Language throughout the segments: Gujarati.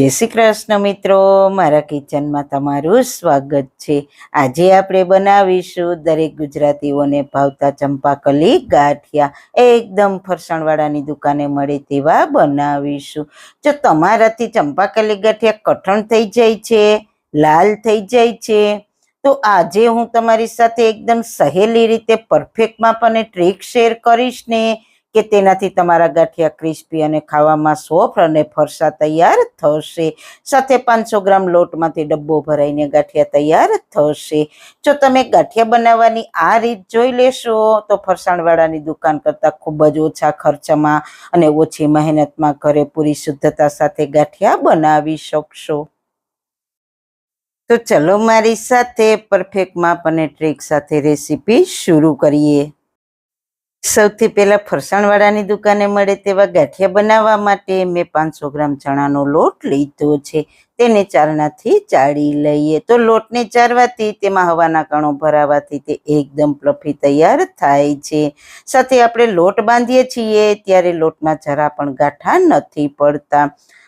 જય શ્રી કૃષ્ણ મિત્રો. મારા કિચનમાં તમારું સ્વાગત છે. આજે આપણે બનાવીશું દરેક ગુજરાતીઓને ભાવતા ચંપાકલી ગાંઠિયા. એકદમ ફરસાણવાળાની દુકાને મળે તેવા બનાવીશું. જો તમારાથી ચંપાકલી ગાંઠિયા કઠણ થઈ જાય છે, લાલ થઈ જાય છે, તો આજે હું તમારી સાથે એકદમ સહેલી રીતે પરફેક્ટમાં પણ ટ્રીક શેર કરીશ ને. કે તેનાથી તમારા ગાંઠિયા ક્રિસ્પી અને ખાવામાં સોફ્ટ અને ફરસા તૈયાર થશે. સાથે પાંચસો ગ્રામ લોટમાંથી ડબ્બો ભરાઈને ગાંઠિયા તૈયાર થશે. જો તમે ગાંઠિયા બનાવવાની આ રીત જોઈ લેશો, તો ફરસાણવાળાની દુકાન કરતાં ખૂબ જ ઓછા ખર્ચમાં અને ઓછી મહેનતમાં ઘરે પૂરી શુદ્ધતા સાથે ગાંઠિયા બનાવી શકશો. તો ચલો મારી સાથે પરફેક્ટ માપ અને ટ્રીક સાથે રેસીપી શરૂ કરીએ. સૌથી પહેલા ફરસાણવાળાની દુકાને મળે તેવા ગાંઠિયા બનાવવા માટે મેં પાંચસો ગ્રામ ચણાનો લોટ લીધો છે. તેને ચારણાથી ચાળી લઈએ. તો લોટને ચારવાથી, તેમાં હવાના કણો ભરાવાથી તે એકદમ પ્લફી તૈયાર થાય છે. સાથે આપણે લોટ બાંધીએ છીએ, ત્યારે લોટમાં જરા પણ ગાંઠા નથી પડતા.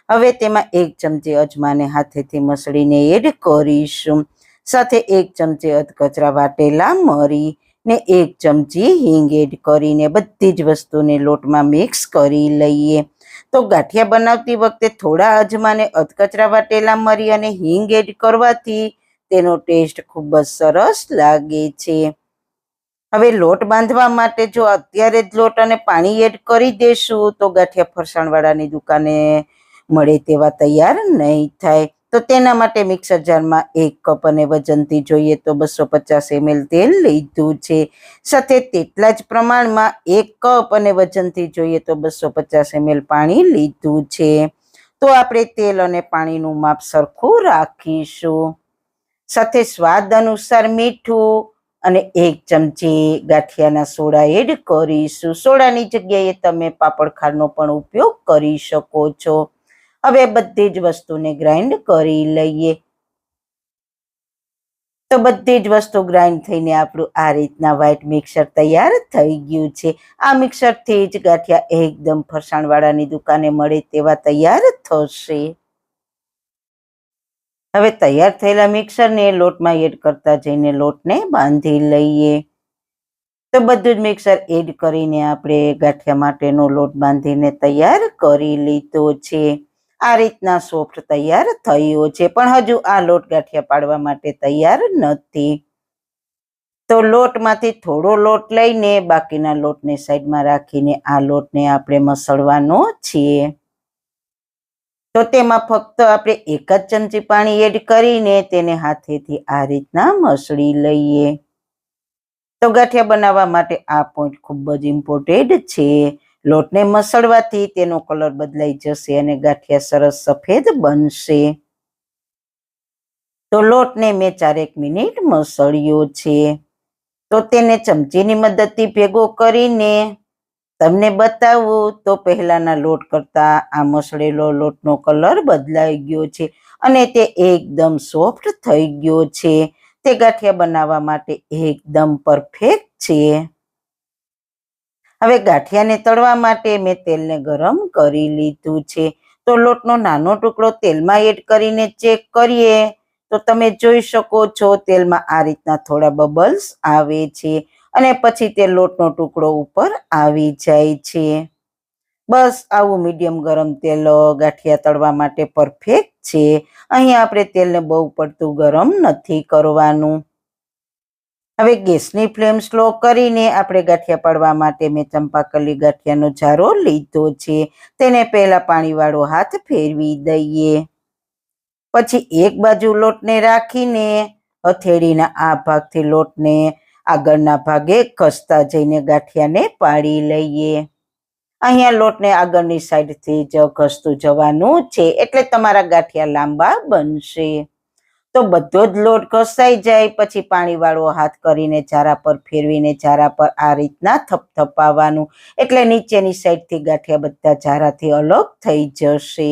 હવે તેમાં એક ચમચી અજમાને હાથેથી મસળીને એડ કરીશું. સાથે એક ચમચી અધકચરા વાટેલા મરી ને એક ચમચી હિંગ એડ કરીને બધી જ વસ્તુને લોટમાં મિક્સ કરી લઈએ. તો ગાંઠિયા બનાવતી વખતે થોડા અજમાને અધકચરા વાટેલા મરી અને હિંગ એડ કરવાથી તેનો ટેસ્ટ ખૂબ જ સરસ લાગે છે. હવે લોટ બાંધવા માટે જો અત્યારે જ લોટ અને પાણી એડ કરી દેશું તો ગાંઠિયા ફરસાણવાળાની દુકાને મળે તેવા તૈયાર નહીં થાય. તો તેના માટે મિક્સર જારમાં એક કપ અને વજનથી જોઈએ તો બસો પચાસ એમએલ તેલ લીધું છે. સાથે તેટલા જ પ્રમાણમાં એક કપ અને વજનથી જોઈએ તો બસો પચાસ એમએલ પાણી લીધું છે. તો આપણે તેલ અને પાણીનું માપ સરખું રાખીશું. સાથે સ્વાદ અનુસાર મીઠું અને એક ચમચી ગાંઠિયાના સોડા એડ કરીશું. સોડાની જગ્યાએ તમે પાપડ ખારનો પણ ઉપયોગ કરી શકો છો. હવે બધી જ વસ્તુને ગ્રાઇન્ડ કરી લઈએ. તો બધી જ વસ્તુ ગ્રાઇન્ડ થઈને આપણું આ રીતના વ્હાઇટ મિક્સર તૈયાર થઈ ગયું છે. આ મિક્સરથી જ ગાંઠિયા એકદમ ફરસાણવાળાની દુકાને મળે તેવા તૈયાર થશે. હવે તૈયાર થયેલા મિક્સરને લોટમાં એડ કરતા જઈને લોટને બાંધી લઈએ. તો બધું જ મિક્સર એડ કરીને આપણે ગાંઠિયા માટેનો લોટ બાંધીને તૈયાર કરી લીધો છે. આ રીતના સોફ્ટ તૈયાર થયો છે, પણ હજુ આ લોટ ગાંઠિયા પાડવા માટે તૈયાર નથી. તો લોટમાંથી થોડો લોટ લઈને બાકીના લોટને સાઈડમાં રાખીને આ લોટને આપણે મસળવાનો છીએ. તો તેમાં ફક્ત આપણે એક જ ચમચી પાણી એડ કરીને તેને હાથેથી આ રીતના મસળી લઈએ. તો ગાંઠિયા બનાવવા માટે આ પોઈન્ટ ખૂબ જ ઇમ્પોર્ટેન્ટ છે. લોટને મસળવાથી તેનો કલર બદલાઈ જશે અને ગાંઠિયા સરસ સફેદ બનશે. તો લોટને મેં ચારેક મિનિટ મસળ્યો છે. તો તેને ચમચીની મદદથી ભેગો કરીને તમને બતાવું. તો પહેલાના લોટ કરતા આ મસળેલો લોટનો કલર બદલાઈ ગયો છે અને તે એકદમ સોફ્ટ થઈ ગયો છે. તે ગાંઠિયા બનાવવા માટે એકદમ પરફેક્ટ છે. હવે ગાંઠિયાને તળવા માટે મેં તેલને ગરમ કરી લીધું છે. તો લોટનો નાનો ટુકડો તેલમાં એડ કરીને ચેક કરીએ. તો તમે જોઈ શકો છો તેલમાં આ રીતના થોડા બબલ્સ આવે છે અને પછી તે લોટનો ટુકડો ઉપર આવી જાય છે. બસ આવું મીડિયમ ગરમ તેલ ગાંઠિયા તળવા માટે પરફેક્ટ છે. અહીં આપણે તેલને બહુ પડતું ગરમ નથી કરવાનું. હવે ગેસની ફ્લેમ સ્લો કરીને આપણે ગાંઠિયા પાડવા માટે મેં ચંપાકલી ગાંઠિયાનો જારો લીધો છે. તેને પહેલા પાણીવાળો હાથ ફેરવી દઈએ. પછી એક બાજુ લોટને રાખીને હથેળીના આ ભાગથી લોટને આગળના ભાગે ઘસતા જઈને ગાંઠિયાને પાડી લઈએ. અહીંયા લોટને આગળની સાઈડથી જ ઘસતું જવાનું છે. એટલે તમારા ગાંઠિયા લાંબા બનશે. તો બધો જ લોટ ઘસાઈ જાય, પછી પાણીવાળો હાથ કરીને ઝારા પર ફેરવીને ઝારા પર આ રીતના થપથપાવવાનું એટલે નીચેની સાઈડથી ગાંઠિયા બધા ઝારાથી અલગ થઈ જશે.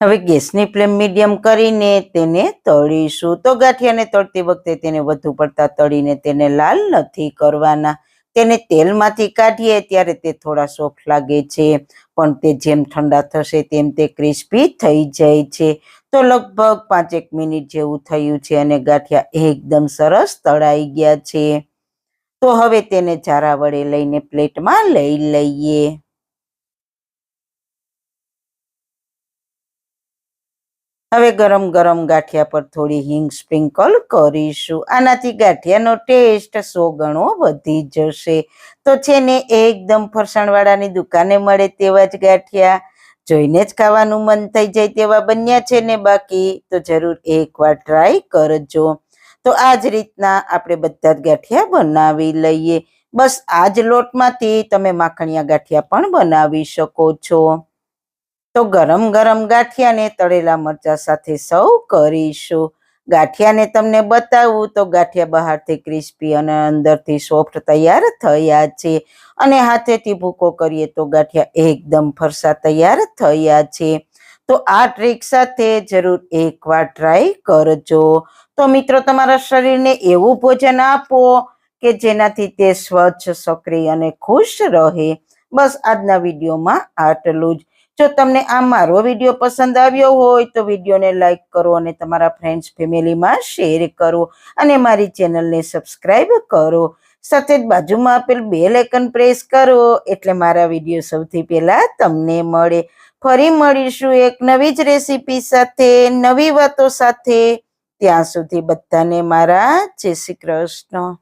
હવે ગેસની ફ્લેમ મીડિયમ કરીને તેને તળીશું. તો ગાંઠિયાને તળતી વખતે તેને વધુ પડતા તળીને તેને લાલ નથી કરવાના. તેને તેલમાંથી કાઢીએ ત્યારે તે થોડા સોફ્ટ લાગે છે. પણ તે જેમ ઠંડા થશે તેમ તે ક્રિસ્પી થઈ જાય છે. તો લગભગ પાંચેક મિનિટ જેવું થયું છે અને ગાંઠિયા એકદમ સરસ તળાઈ ગયા છે. તો હવે તેને જારા વડે લઈને પ્લેટમાં લઈ લઈએ. હવે ગરમ ગરમ ગાંઠિયા પર થોડી હિંગ સ્પ્રિંકલ કરીશું. આનાથી ગાંઠિયાનો ટેસ્ટ સો ગણો વધી જશે. તો છે ને એકદમ ફરસાણવાળાની દુકાને મળે તેવા જ ગાંઠિયા. જોઈને જ ખાવાનું મન થઈ જાય તેવા બન્યા છે ને બાકી. તો જરૂર એકવાર ટ્રાય કરજો. તો આ જ રીતના આપણે બધા જ ગાંઠિયા બનાવી લઈએ. બસ આ જ લોટમાંથી તમે માખણિયા ગાંઠિયા પણ બનાવી શકો છો. તો ગરમ ગરમ ગાંઠિયાને તળેલા મરચા સાથે સૌ કરીશું. ગાંઠિયાને તમને બતાવું તો ગાંઠિયા બહારથી ક્રિસ્પી અને અંદરથી સોફ્ટ તૈયાર થયા છે. અને હાથેથી ભૂકો કરીએ તો ગાંઠિયા એકદમ ફરસા તૈયાર થયા છે. તો આ ટ્રીક સાથે જરૂર એકવાર ટ્રાય કરજો. તો મિત્રો, તમારા શરીરને એવું ભોજન આપો કે જેનાથી તે સ્વચ્છ, સક્રિય અને ખુશ રહે. બસ આજના વિડીયોમાં આટલું જ. જો તમને આ મારો વીડિયો પસંદ આવ્યો હોય તો વિડીયોને લાઇક કરો અને તમારા ફ્રેન્ડ્સ ફેમિલીમાં શેર કરો અને મારી ચેનલને સબસ્ક્રાઈબ કરો. સાથે જ બાજુમાં આપેલ બેલ આઇકન પ્રેસ કરો એટલે મારા વીડિયો સૌથી પહેલા તમને મળે. ફરી મળીશું એક નવી જ રેસીપી સાથે, નવી વાતો સાથે. ત્યાં સુધી બધાને મારા જય શ્રી કૃષ્ણ.